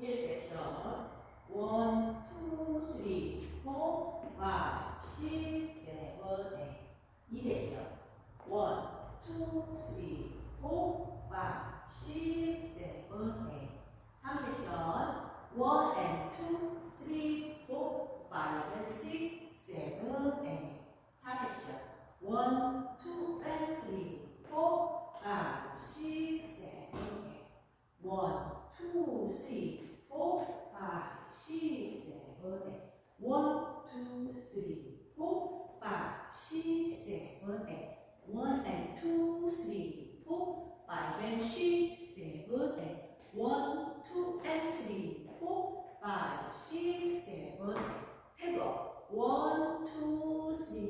1 섹션 원, 투, 쓰리, 포, 파, 시, 세븐, 에잇 이 섹션 원, 투, 쓰리, 포, 파, 7, 세븐, 에잇 3섹션 원, 앤, 투, 쓰리, 포, 파, 앤, 시, 세븐, 에잇 4섹션 원, 투, 앤, 쓰리, 포, 파, 시, 세븐, 에잇 원 two, three, four, five, six, seven, eight. One, two, three, four, five, six, seven, eight. One and two, three, four, five and six, seven, eight. One, two and three, four, five, six, seven, eight. Take off. One, two, three.